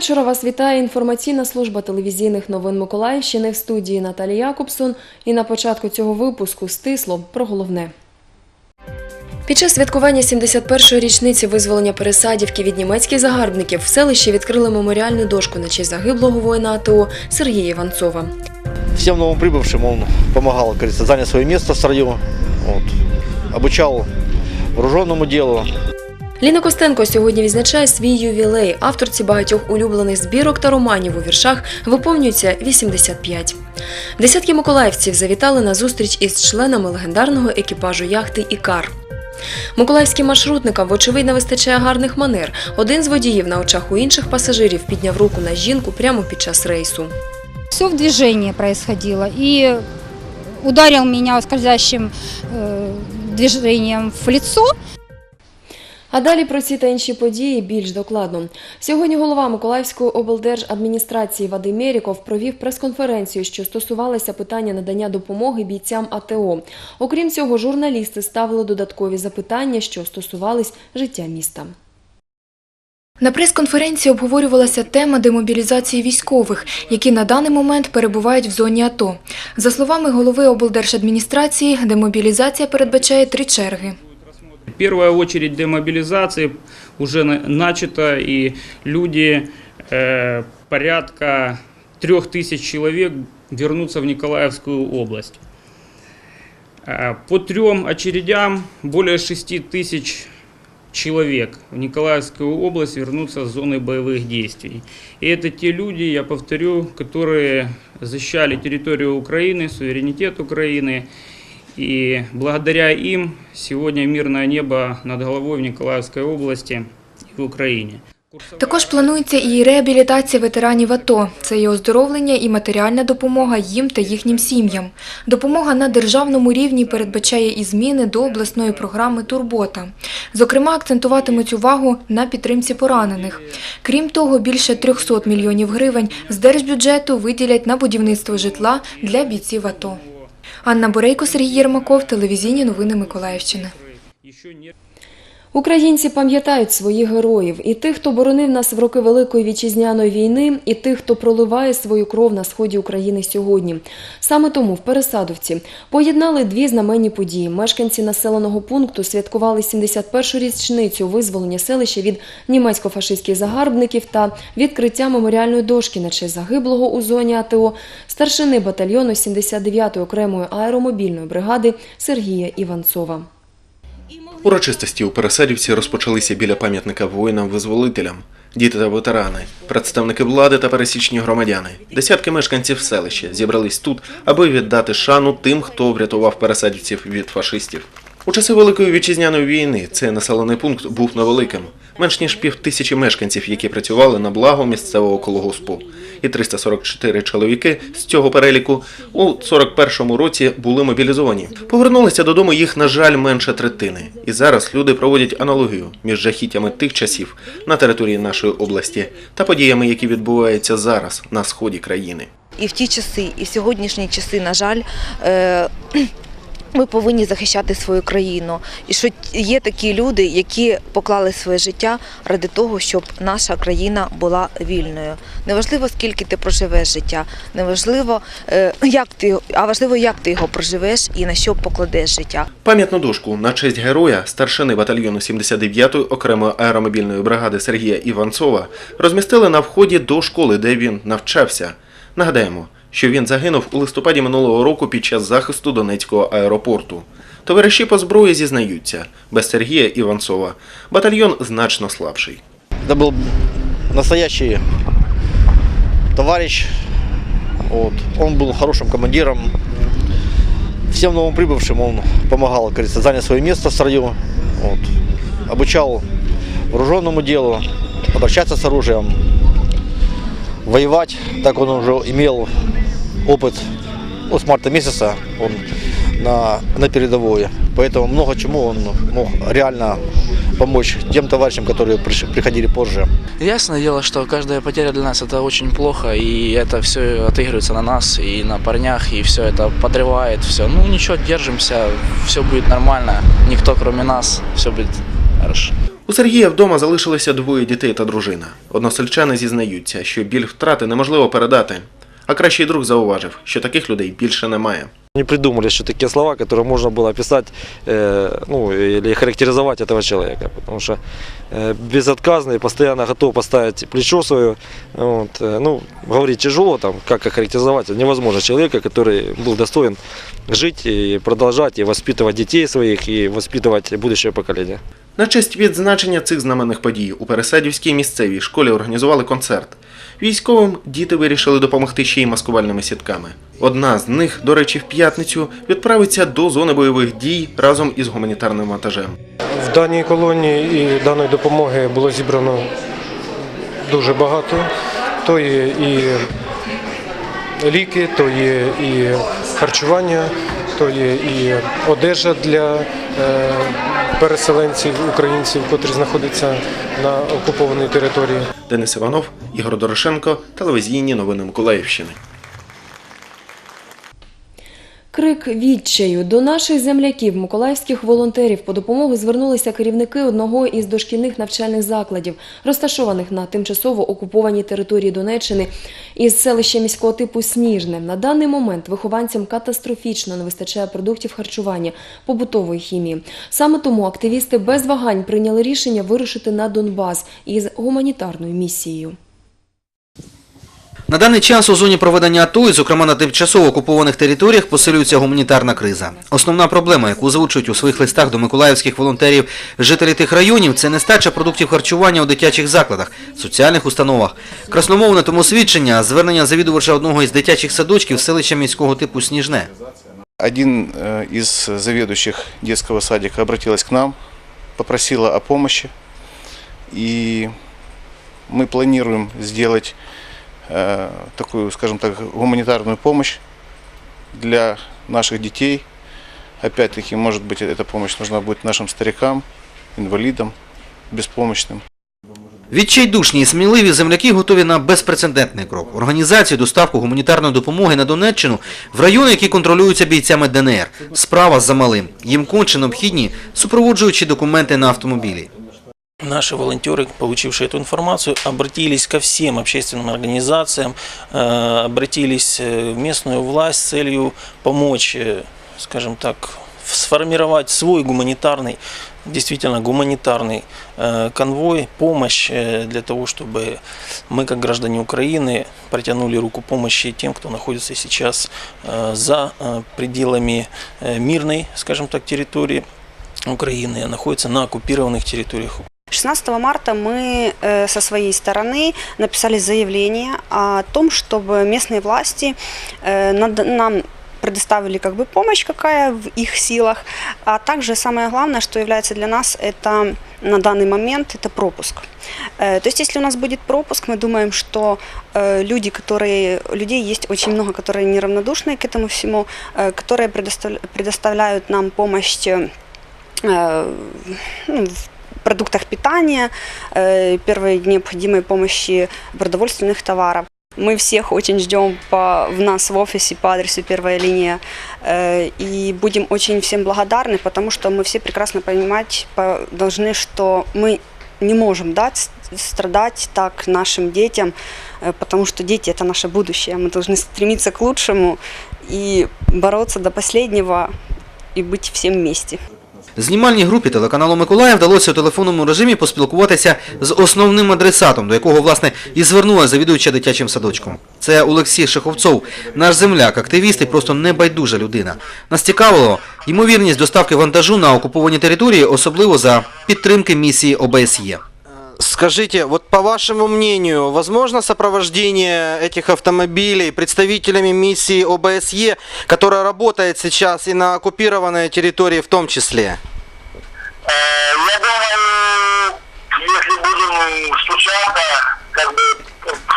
Вечора. Вас вітає інформаційна служба телевізійних новин Миколаївщини в студії Наталія Якобсон. І на початку цього випуску стисло про головне. Під час святкування 71-ї річниці визволення Пересадівки від німецьких загарбників в селищі відкрили меморіальну дошку на честь загиблого воїна АТО Сергія Іванцова. Он помогал, как говорится, занял свое место в строю, вот, обучал вооруженному делу. Ліна Костенко сьогодні відзначає свій ювілей. Авторці багатьох улюблених збірок та романів у віршах виповнюється 85. Десятки миколаївців завітали на зустріч із членами легендарного екіпажу яхти Ікар. Миколаївським маршрутникам, вочевидь, не вистачає гарних манер. Один з водіїв на очах у інших пасажирів підняв руку на жінку прямо під час рейсу. Все в движении происходило. И ударил меня скользящим э, движением в лицо. А далі про ці та інші події більш докладно. Сьогодні голова Миколаївської облдержадміністрації Вадим Меріков провів прес-конференцію, що стосувалася питання надання допомоги бійцям АТО. Окрім цього, журналісти ставили додаткові запитання, що стосувались життя міста. На прес-конференції обговорювалася тема демобілізації військових, які на даний момент перебувають в зоні АТО. За словами голови облдержадміністрації, демобілізація передбачає три черги. Первая очередь демобилизации уже на- начата, и люди, э, порядка трех тысяч человек, вернутся в Николаевскую область. Э, По трем очередям более шести тысяч человек в Николаевскую область вернутся с зоны боевых действий. И это те люди, я повторю, которые защищали территорию Украины, суверенитет Украины. И благодаря им сегодня мирное небо над головой в Николаевской области и в Украине. Також планується і реабілітація ветеранів АТО. Це і оздоровлення, і матеріальна допомога їм та їхнім сім'ям. Допомога на державному рівні передбачає і зміни до обласної програми Турбота. Зокрема, акцентуватимуть увагу на підтримці поранених. Крім того, більше 300 мільйонів гривень з держбюджету виділять на будівництво житла для бійців АТО. Анна Борейко, Сергій Єрмаков, телевізійні новини Миколаївщини. Українці пам'ятають своїх героїв і тих, хто боронив нас в роки Великої вітчизняної війни, і тих, хто проливає свою кров на сході України сьогодні. Саме тому в Пересадовці поєднали дві знаменні події. Мешканці населеного пункту святкували 71-ю річницю визволення селища від німецько-фашистських загарбників та відкриття меморіальної дошки на честь загиблого у зоні АТО старшини батальйону 79-ї окремої аеромобільної бригади Сергія Іванцова. Урочистості у Переселівці розпочалися біля пам'ятника воїнам-визволителям. Діти та ветерани, представники влади та пересічні громадяни, десятки мешканців селища зібрались тут, аби віддати шану тим, хто врятував переселівців від фашистів. У часи Великої вітчизняної війни цей населений пункт був невеликим, менш ніж пів тисячі мешканців, які працювали на благо місцевого колгоспу. І 344 чоловіки з цього переліку у 41-му році були мобілізовані. Повернулися додому їх, на жаль, менше третини. І зараз люди проводять аналогію між жахіттями тих часів на території нашої області та подіями, які відбуваються зараз на сході країни. і в ті часи, і в сьогоднішні часи, на жаль, е, ми повинні захищати свою країну. І що є такі люди, які поклали своє життя ради того, щоб наша країна була вільною. Неважливо, скільки ти проживеш життя, неважливо, е, як ти, а важливо, як ти його проживеш і на що покладеш життя. Пам'ятну дошку на честь героя старшини батальйону 79-ї окремої аеромобільної бригади Сергія Іванцова розмістили на вході до школи, де він навчався. Нагадаємо, що він загинув у листопаді минулого року під час захисту Донецького аеропорту. Товариші по зброї зізнаються, без Сергія Іванцова батальйон значно слабший. Это был настоящий товарищ. Вот. Он был хорошим командиром. Всем новоприбывшим он помогал, как говорится, занял свое место в строю. Вот. Обучал вооруженному делу, обращаться с оружием, Воевать. Так он уже имел опыт ну, с марта месяца он на, на передовой. Поэтому много чему он мог реально помочь тем товарищам, которые приходили позже. Ясное дело, что каждая потеря для нас это очень плохо, и это все отыгрывается на нас и на парнях, и все это подрывает все. Ну ничего, держимся, все будет нормально, никто кроме нас, все будет хорошо. У У Сергія вдома залишилося двоє дітей та дружина. Односельчани зізнаються, що біль втрати неможливо передати. А кращий друг зауважив, що таких людей більше немає. Не придумали еще такие слова, которые можно было описать, э, ну, или характеризовать этого человека. Потому что э, безотказный, постоянно готов поставить плечо свое. Вот, э, ну, говорить тяжело, там, как охарактеризовать, невозможно человека, который был достоин жить и продолжать, и воспитывать детей своих, и воспитывать будущее поколение. На честь відзначення цих знаменних подій у Переседівській місцевій школі організували концерт. Військовим діти вирішили допомогти ще й маскувальними сітками. Одна з них, до речі, в п'ятницю відправиться до зони бойових дій разом із гуманітарним вантажем. В даній колонії і даної допомоги було зібрано дуже багато. То є і ліки, то є і харчування, то є і одежа для е, переселенців, українців, котрі знаходяться на окупованій території. Денис Іванов, Ігор Дорошенко, телевізійні новини Миколаївщини. Крик відчаю до наших земляків, миколаївських волонтерів по допомогу звернулися керівники одного із дошкільних навчальних закладів, розташованих на тимчасово окупованій території Донеччини із селища міського типу Сніжне. На даний момент вихованцям катастрофічно не вистачає продуктів харчування, побутової хімії. Саме тому активісти без вагань прийняли рішення вирушити на Донбас із гуманітарною місією. На даний час у зоні проведення АТО, і, зокрема на тимчасово окупованих територіях, посилюється гуманітарна криза. Основна проблема, яку озвучують у своїх листах до миколаївських волонтерів жителі тих районів, це нестача продуктів харчування у дитячих закладах, соціальних установах. Красномовне тому свідчення звернення завідувача одного із дитячих садочків селища міського типу Сніжне. Один э, из заведующих детского садика обратилась к нам, попросила о помощи. И мы планируем сделать э, такую, скажем так, гуманитарную помощь для наших детей. Опять-таки, может быть, эта помощь нужна будет нашим старикам, инвалидам, беспомощным. Відчайдушні і сміливі земляки готові на безпрецедентний крок. Організацію доставку гуманітарної допомоги на Донеччину в райони, які контролюються бійцями ДНР. Справа за малим. Їм конче необхідні супроводжуючі документи на автомобілі. Наши волонтеры, получившие эту информацию, обратились ко всем общественным организациям, э, обратились э, в местную власть с целью помочь, э, скажем так, сформировать свой гуманитарный, действительно гуманитарный конвой, помощь для того, чтобы мы, как граждане Украины, протянули руку помощи тем, кто находится сейчас за пределами мирной, скажем так, территории Украины, а находится на оккупированных территориях 16 марта мы э, со своей стороны написали заявление о том, чтобы местные власти э, нам предоставили как бы помощь, какая в их силах, а также самое главное, что является для нас, это на данный момент это пропуск. Э, То есть, если у нас будет пропуск, мы думаем, что люди, которые, людей есть очень много, которые неравнодушны к этому всему, которые предостав- предоставляют нам помощь ну, продуктах питания, э, первой необходимой помощи продовольственных товаров. Мы всех очень ждем по, в нас в офисе по адресу первая линия э, и будем очень всем благодарны, потому что мы все прекрасно понимать по- должны, что мы не можем дать страдать так нашим детям, э, потому что дети это наше будущее. Мы должны стремиться к лучшему и бороться до последнего и быть всем вместе. Знімальній групі телеканалу Миколаїв вдалося у телефонному режимі поспілкуватися з основним адресатом, до якого, власне, і звернула завідуюча дитячим садочком. Це Олексій Шеховцов, наш земляк, активіст і просто небайдужа людина. Нас цікавило ймовірність доставки вантажу на окуповані території, особливо за підтримки місії ОБСЄ. Скажите, вот по вашему мнению, возможно сопровождение этих автомобилей представителями миссии ОБСЕ, которая работает сейчас и на оккупированной территории в том числе? Э, Я думаю, если будем стучаться, как бы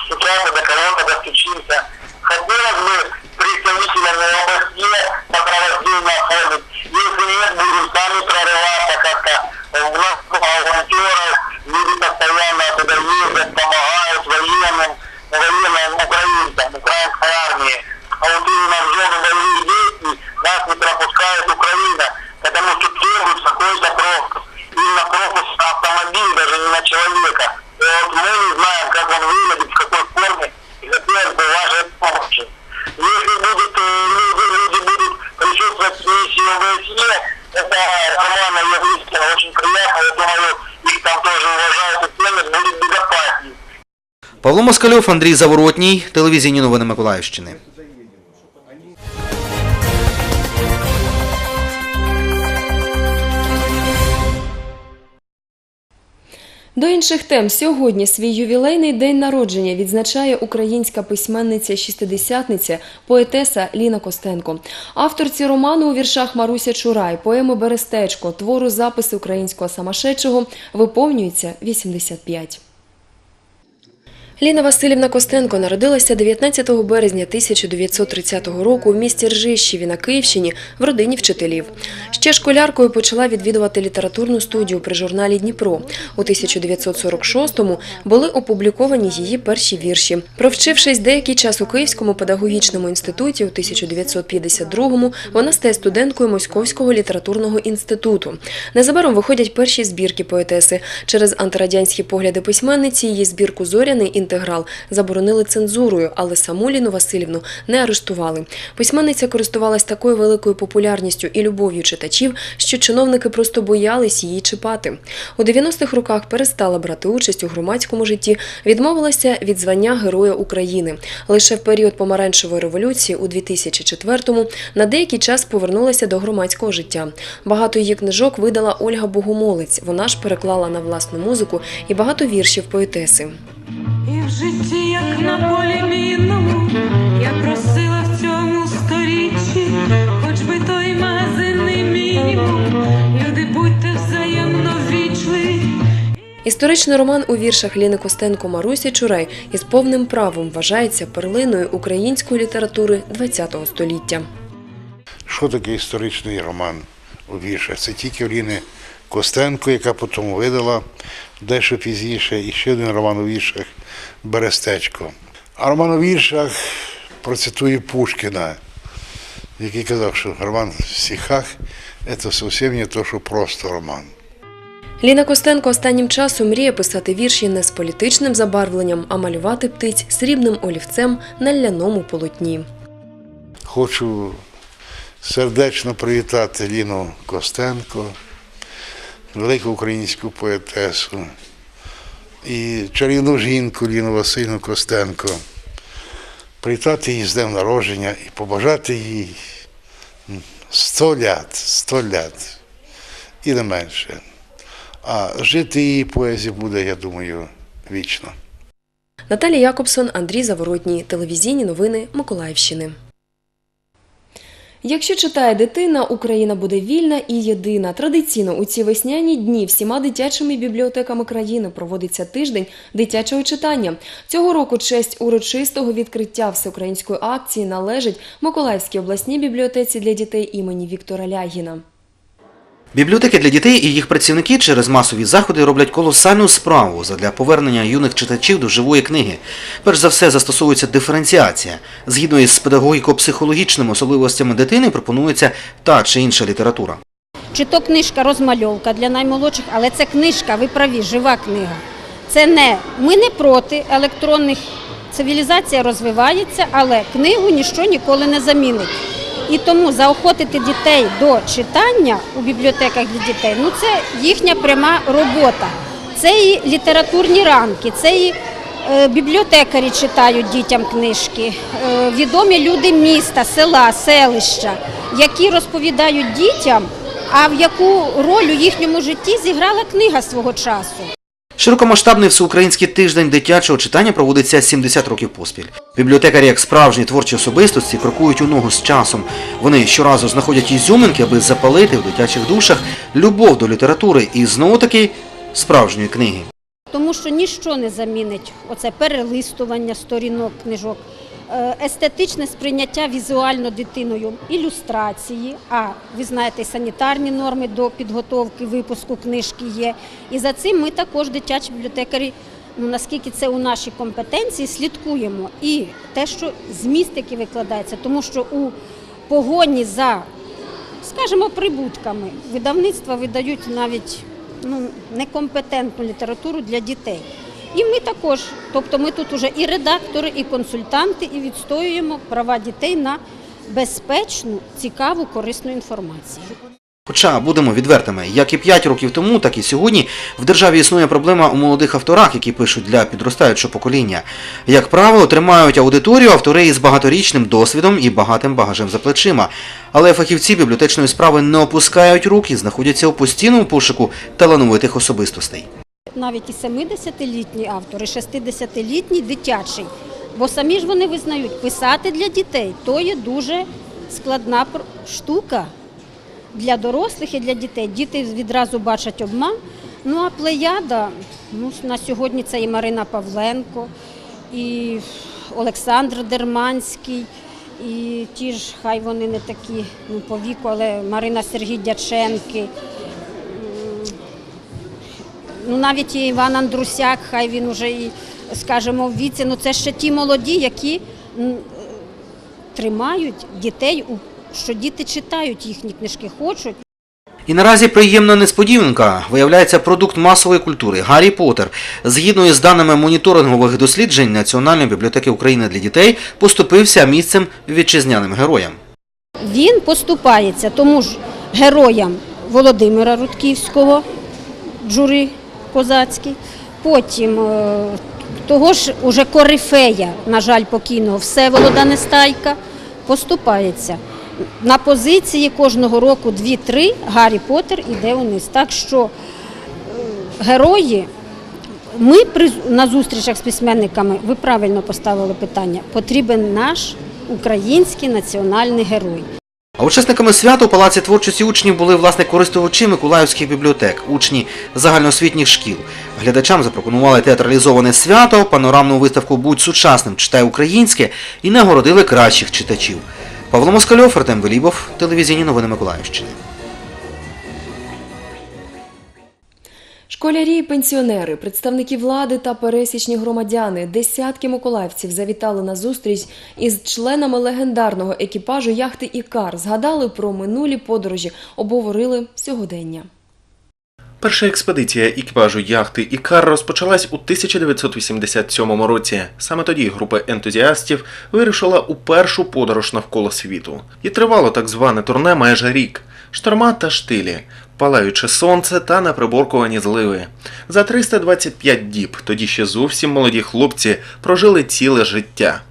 стучаться до кого-то достучимся. Хотелось бы представителями области сопровождение оформить. Если нет, будем сами прорываться как-то. У нас волонтеров, Люди постоянно туда ездят, помогают военным, военным украинцам, украинской армии. А вот именно в зону боевых действий нас не пропускает Украина, потому что требует какой-то пропуск. Именно пропуск на автомобиль, даже не на человека. И вот мы не знаем, Павло Москальов, Андрій Заворотній, телевізійні новини Миколаївщини. До інших тем сьогодні свій ювілейний день народження відзначає українська письменниця шістидесятниця, поетеса Ліна Костенко. Авторці роману у віршах Маруся Чурай, поеми Берестечко, твору записи українського самошедшого виповнюється 85. Ліна Васильівна Костенко народилася 19 березня 1930 року в місті Ржищеві на Київщині в родині вчителів. Ще школяркою почала відвідувати літературну студію при журналі Дніпро. У 1946-му були опубліковані її перші вірші. Провчившись деякий час у Київському педагогічному інституті, у 1952-му вона стає студенткою Московського літературного інституту. Незабаром виходять перші збірки поетеси. Через антирадянські погляди письменниці її збірку Зоряний інтеграл заборонили цензурою, але саму Ліну Васильівну не арештували. Письменниця користувалась такою великою популярністю і любов'ю читачів, що чиновники просто боялись її чіпати. У 90-х роках перестала брати участь у громадському житті, відмовилася від звання Героя України. Лише в період помаранчевої революції у 2004-му на деякий час повернулася до громадського життя. Багато її книжок видала Ольга Богомолець. Вона ж переклала на власну музику і багато віршів поетеси. Житті, як на полі мінному, я просила в цьому сторіччі, хоч би той магазинний мінімум, люди будьте взаємно вічливі. Історичний роман у віршах Ліни Костенко Марусі Чурай із повним правом вважається перлиною української літератури ХХ століття. Що таке історичний роман у віршах? Це тільки Ліни Костенко, яка потім видала дещо пізніше, і ще один роман у віршах Берестечко. А роман у віршах процитує Пушкіна, який казав, що роман в стихах – це зовсім не то, що просто роман. Ліна Костенко останнім часом мріє писати вірші не з політичним забарвленням, а малювати птиць срібним олівцем на ляному полотні. Хочу сердечно привітати Ліну Костенко, велику українську поетесу і чарівну жінку Ліну Васильівну Костенко. Привітати її з днем народження і побажати їй сто лят, сто лят і не менше. А жити її поезія буде, я думаю, вічно. Наталія Якобсон, Андрій Заворотній. Телевізійні новини Миколаївщини. Якщо читає дитина, Україна буде вільна і єдина. Традиційно у ці весняні дні всіма дитячими бібліотеками країни проводиться тиждень дитячого читання. Цього року честь урочистого відкриття всеукраїнської акції належить Миколаївській обласній бібліотеці для дітей імені Віктора Лягіна. Бібліотеки для дітей і їх працівники через масові заходи роблять колосальну справу задля повернення юних читачів до живої книги. Перш за все застосовується диференціація. Згідно із педагогіко-психологічними особливостями дитини пропонується та чи інша література. Чи то книжка розмальовка для наймолодших, але це книжка, ви праві, жива книга. Це не ми не проти електронних. Цивілізація розвивається, але книгу ніщо ніколи не замінить. І тому заохотити дітей до читання у бібліотеках для дітей ну це їхня пряма робота. Це і літературні ранки, це і е, бібліотекарі читають дітям книжки, е, відомі люди міста, села, селища, які розповідають дітям, а в яку роль у їхньому житті зіграла книга свого часу. Широкомасштабний всеукраїнський тиждень дитячого читання проводиться 70 років поспіль. Бібліотекарі, як справжні творчі особистості, крокують у ногу з часом. Вони щоразу знаходять ізюминки, аби запалити в дитячих душах любов до літератури і знову таки справжньої книги. Тому що ніщо не замінить оце перелистування сторінок книжок, естетичне сприйняття візуально дитиною, ілюстрації. А ви знаєте, санітарні норми до підготовки випуску книжки є. І за цим ми також, дитячі бібліотекарі, ну наскільки це у нашій компетенції, слідкуємо. І те, що зміст, який викладається, тому що у погоні за, скажімо, прибутками видавництва видають навіть ну, некомпетентну літературу для дітей. І ми також, тобто ми тут уже і редактори, і консультанти, і відстоюємо права дітей на безпечну, цікаву, корисну інформацію. Хоча, будемо відвертими, як і 5 років тому, так і сьогодні в державі існує проблема у молодих авторах, які пишуть для підростаючого покоління. Як правило, тримають аудиторію автори із багаторічним досвідом і багатим багажем за плечима. Але фахівці бібліотечної справи не опускають рук і знаходяться у постійному пошуку талановитих особистостей. Навіть і 70-літні автори, 60-літній дитячий. Бо самі ж вони визнають, писати для дітей то є дуже складна штука для дорослих і для дітей. Діти відразу бачать обман. Ну а плеяда, ну, на сьогодні це і Марина Павленко, і Олександр Дерманський, і ті ж, хай вони не такі ну, по віку, але Марина Сергій Дяченки. Ну, навіть і Іван Андрусяк, хай він уже і, скажімо, в віці, ну це ще ті молоді, які тримають дітей, що діти читають їхні книжки, хочуть. І наразі приємна несподіванка. Виявляється продукт масової культури Гаррі Поттер. Згідно із даними моніторингових досліджень Національної бібліотеки України для дітей поступився місцем вітчизняним героям. Він поступається тому ж героям Володимира Рудківського, Джури Козацький, потім е, того ж уже корифея, на жаль, покійного Всеволода Нестайка, поступається. На позиції кожного року 2-3 Гаррі Поттер іде униз. Так що е, герої, ми при, на зустрічах з письменниками, ви правильно поставили питання, потрібен наш український національний герой. А учасниками свята у Палаці творчості учнів були власне користувачі Миколаївських бібліотек, учні загальноосвітніх шкіл. Глядачам запропонували театралізоване свято, панорамну виставку Будь сучасним, читай українське і нагородили кращих читачів. Павло Москальов, Артем Велібов, телевізійні новини Миколаївщини. Школярі пенсіонери, представники влади та пересічні громадяни, десятки миколаївців завітали на зустріч із членами легендарного екіпажу яхти Ікар. Згадали про минулі подорожі, обговорили сьогодення. Перша експедиція екіпажу яхти Ікар розпочалась у 1987 році. Саме тоді група ентузіастів вирішила у першу подорож навколо світу. І тривало так зване турне майже рік. Шторма та штилі, палаюче сонце та неприборкувані зливи. За 325 діб тоді ще зовсім молоді хлопці прожили ціле життя.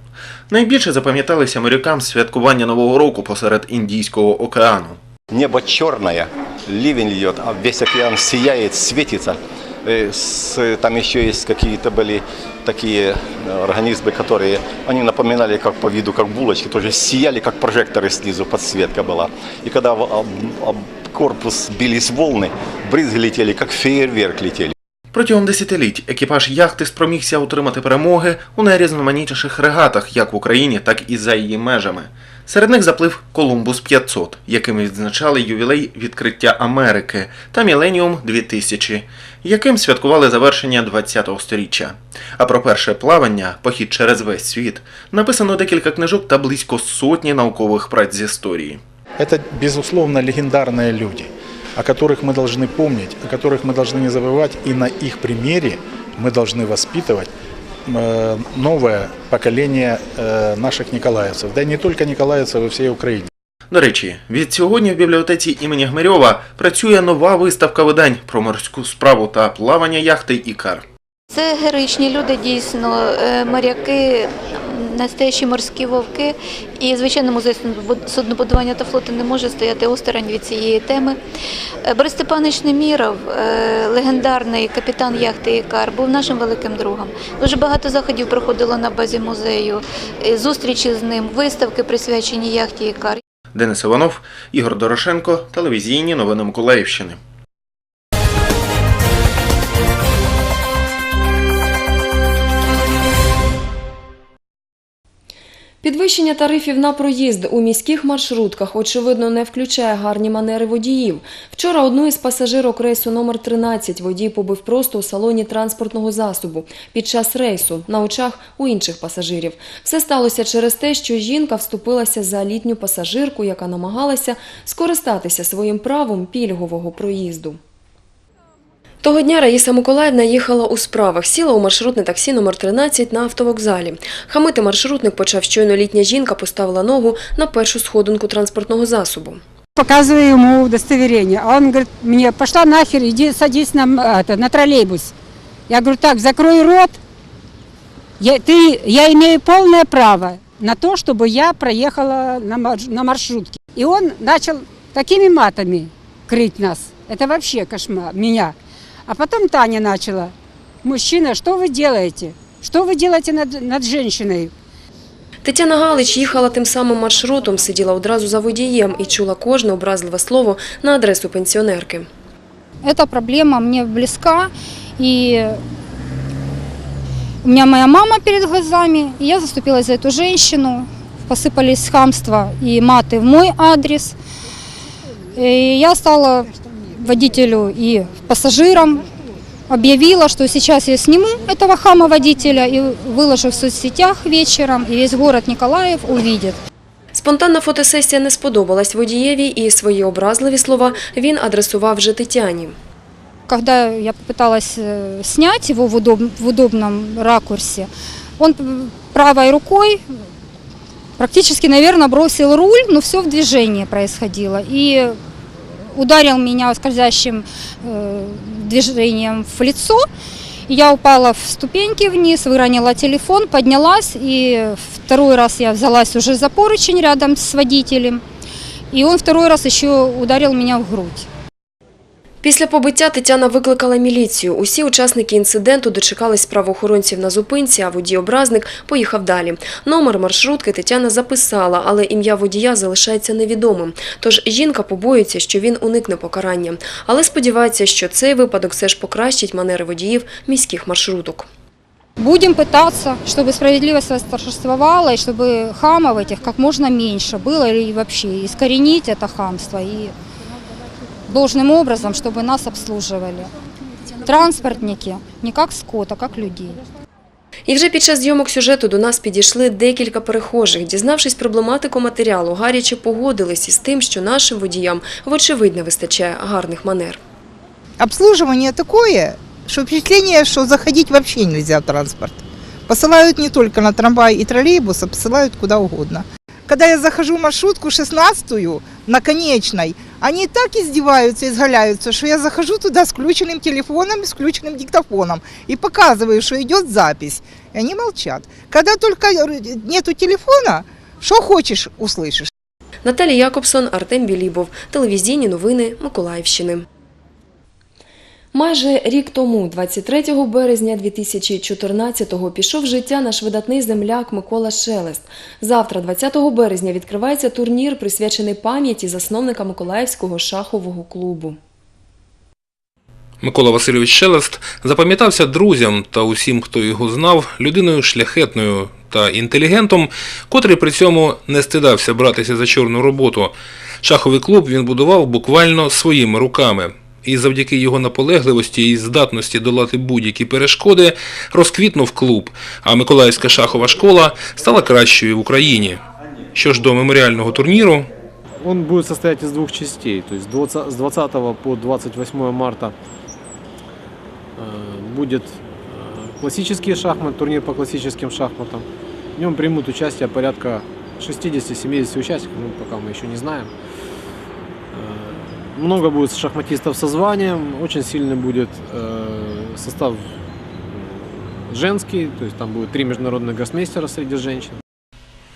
Найбільше запам'яталися морякам святкування Нового року посеред Індійського океану. Небо чорне, лівень льет, а весь океан сіяє, светится. Э, с- Там еще есть какие-то были такие э, организмы, которые, они напоминали как по виду, как булочки, тоже сияли, как прожекторы снизу, подсветка была. И когда в об- об корпус бились волны, брызги летели, как фейерверк летели. Протягом десятиліть екіпаж яхти спромігся отримати перемоги у найрізноманітніших регатах як в Україні, так і за її межами. Серед них заплив Колумбус 500, яким відзначали ювілей відкриття Америки, та Міленіум 2000, яким святкували завершення 20-го сторіччя. А про перше плавання, похід через весь світ, написано декілька книжок та близько сотні наукових праць з історії. Это, безусловно, легендарные люди, о которых мы должны помнить, о которых мы должны не забывать, и на их примере мы должны воспитывать э, новое поколение э, наших николаевцев, да не только николаевцев, а всей Украине. До речі, від сьогодні в бібліотеці імені Гмирьова працює нова виставка видань про морську справу та плавання яхти Ікар. Це героїчні люди, дійсно, е, моряки, настоящі морські вовки. І, звичайно, музей суднобудування та флоту не може стояти осторонь від цієї теми. Е, Борис Степанович Неміров, е, легендарний капітан яхти Ікар, був нашим великим другом. Дуже багато заходів проходило на базі музею, е, зустрічі з ним, виставки присвячені яхті Ікар. Денис Іванов, Ігор Дорошенко, телевізійні новини Миколаївщини. Підвищення тарифів на проїзд у міських маршрутках, очевидно, не включає гарні манери водіїв. Вчора одну із пасажирок рейсу номер 13 водій побив просто у салоні транспортного засобу під час рейсу на очах у інших пасажирів. Все сталося через те, що жінка вступилася за літню пасажирку, яка намагалася скористатися своїм правом пільгового проїзду. Того дня Раїса Миколаївна їхала у справах, сіла у маршрутне таксі номер 13 на автовокзалі. Хамити маршрутник почав щойно літня жінка поставила ногу на першу сходинку транспортного засобу. Показываю ему удостоверение. А он говорит мне, пошла нахер, иди садись на, м- это, на троллейбус. Я говорю, так, закрой рот. Я, ты, я имею полное право на то, чтобы я проехала на, марш- на маршрутке. И он начал такими матами крыть нас. Это вообще кошмар, меня. А потом Таня начала. Мужчина, что вы делаете? Что вы делаете над, над женщиной? Тетяна Галич їхала тим самим маршрутом, сиділа одразу за водієм і чула кожне образливе слово на адресу пенсіонерки. Эта проблема мне близка, и у меня моя мама перед глазами, и я заступилась за эту женщину. Посыпались хамства и маты в мой адрес. И я стала водителю и пассажирам, объявила, что сейчас я сниму этого хама-водителя и выложу в соцсетях вечером, и весь город Николаев увидит. Спонтанна фотосесія не сподобалась водієві і свої образливі слова він адресував вже Тетяні. Когда я попыталась э, снять его в, удоб- в удобном ракурсе, он п- правой рукой практически, наверное, бросил руль, но все в движении происходило. И ударил меня скользящим э, движением в лицо. Я упала в ступеньки вниз, выронила телефон, поднялась, и второй раз я взялась уже за поручень рядом с водителем. И он второй раз еще ударил меня в грудь. Після побиття Тетяна викликала міліцію. Усі учасники інциденту дочекались правоохоронців на зупинці, а водій-образник поїхав далі. Номер маршрутки Тетяна записала, але ім'я водія залишається невідомим. Тож жінка побоюється, що він уникне покарання. Але сподівається, що цей випадок все ж покращить манери водіїв міських маршруток. Будем пытаться, чтобы справедливость восторжествовала, и чтобы хамов этих как можно меньше было, или вообще искоренить это хамство, и должным образом, чтобы нас обслуживали. Транспортники не как скот, а как людей. І вже під час зйомок сюжету до нас підійшли декілька перехожих. Дізнавшись проблематику матеріалу, гаряче погодились із тим, що нашим водіям вочевидь не вистачає гарних манер. обслуживание такое, что впечатление, что заходить вообще нельзя в транспорт. Посылают не только на трамвай и троллейбус, а посылают куда угодно. Когда я захожу в маршрутку 16-ю, на конечной, они так издеваются, изгаляются, что я захожу туда с включенным телефоном и с включенным диктофоном и показываю, что идет запись. И они молчат. Когда только нету телефона, что хочешь, услышишь. Наталія Якобсон, Артем Білібов. Телевізійні новини Миколаївщини. Майже рік тому, 23 березня 2014-го, пішов життя наш видатний земляк Микола Шелест. Завтра, 20 березня, відкривається турнір, присвячений пам'яті засновника Миколаївського шахового клубу. Микола Васильович Шелест запам'ятався друзям та усім, хто його знав, людиною шляхетною та інтелігентом, котрий при цьому не стидався братися за чорну роботу. Шаховий клуб він будував буквально своїми руками І завдяки його наполегливості і здатності долати будь-які перешкоди розквітнув клуб, а Миколаївська шахова школа стала кращою в Україні. Що ж до меморіального турніру, Он будет состоять из двух частей. То есть 20 с 20 по 28 марта э, будет э, классический шахмат, турнир по классическим шахматам. В нем примут участие порядка 60-70 участников, ну, пока мы еще не знаем. Э, Много будет шахматистов со званием, очень сильный будет э, состав э, женский, то есть там будет три международных гроссмейстера среди женщин.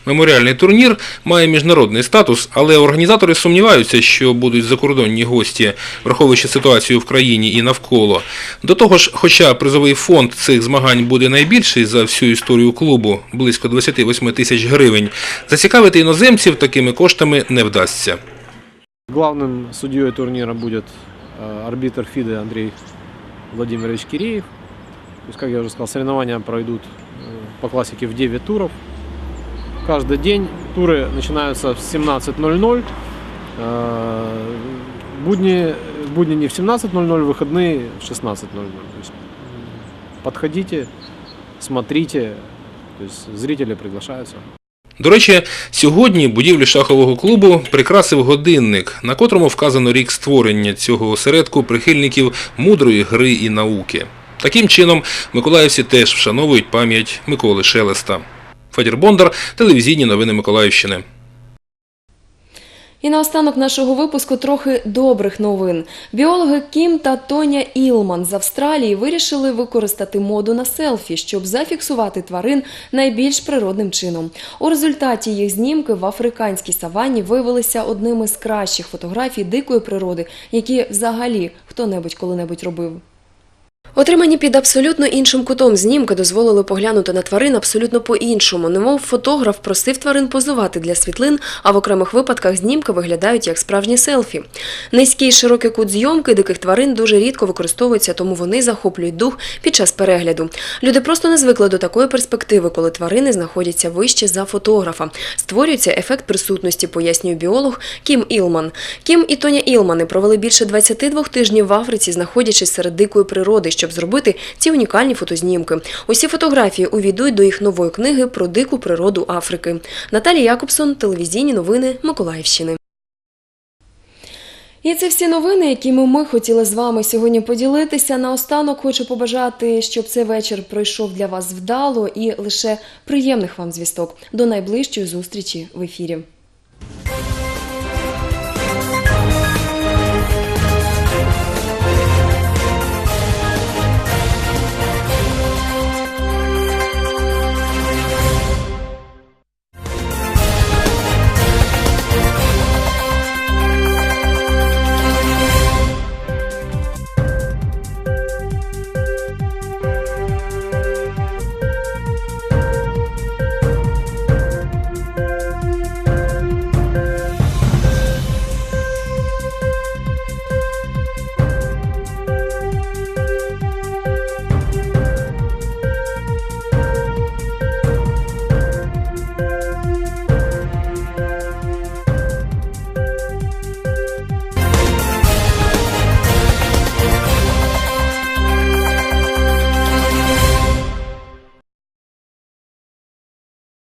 Меморіальний турнір має міжнародний статус, але організатори сумніваються, що будуть закордонні гості, враховуючи ситуацію в країні і навколо. До того ж, хоча призовий фонд цих змагань буде найбільший за всю історію клубу близько 28 тисяч гривень, зацікавити іноземців такими коштами не вдасться. Главным судьей турнира будет э, арбитр ФИДы Андрей Владимирович Киреев. То есть, как я уже сказал, соревнования пройдут э, по классике в 9 туров. Каждый день туры начинаются в 17.00. Э, Будни, будни не в 17.00, выходные в 16.00. То есть, подходите, смотрите, то есть зрители приглашаются. До речі, сьогодні будівлю шахового клубу прикрасив годинник, на котрому вказано рік створення цього осередку прихильників мудрої гри і науки. Таким чином, миколаївці теж вшановують пам'ять Миколи Шелеста. Федір Бондар, телевізійні новини Миколаївщини. І наостанок нашого випуску трохи добрих новин. Біологи Кім та Тоня Ілман з Австралії вирішили використати моду на селфі, щоб зафіксувати тварин найбільш природним чином. У результаті їх знімки в африканській саванні виявилися одними з кращих фотографій дикої природи, які взагалі хто-небудь коли-небудь робив. Отримані під абсолютно іншим кутом знімки дозволили поглянути на тварин абсолютно по-іншому. Немов фотограф просив тварин позувати для світлин, а в окремих випадках знімки виглядають як справжні селфі. Низький широкий кут зйомки диких тварин дуже рідко використовується, тому вони захоплюють дух під час перегляду. Люди просто не звикли до такої перспективи, коли тварини знаходяться вище за фотографа. Створюється ефект присутності, пояснює біолог Кім Ілман. Кім і Тоня Ілмани провели більше 22 тижнів в Африці, знаходячись серед дикої природи, щоб зробити ці унікальні фотознімки. Усі фотографії увійдуть до їх нової книги про дику природу Африки. Наталія Якобсон, телевізійні новини Миколаївщини. І це всі новини, якими ми хотіли з вами сьогодні поділитися. Наостанок хочу побажати, щоб цей вечір пройшов для вас вдало і лише приємних вам звісток. До найближчої зустрічі в ефірі.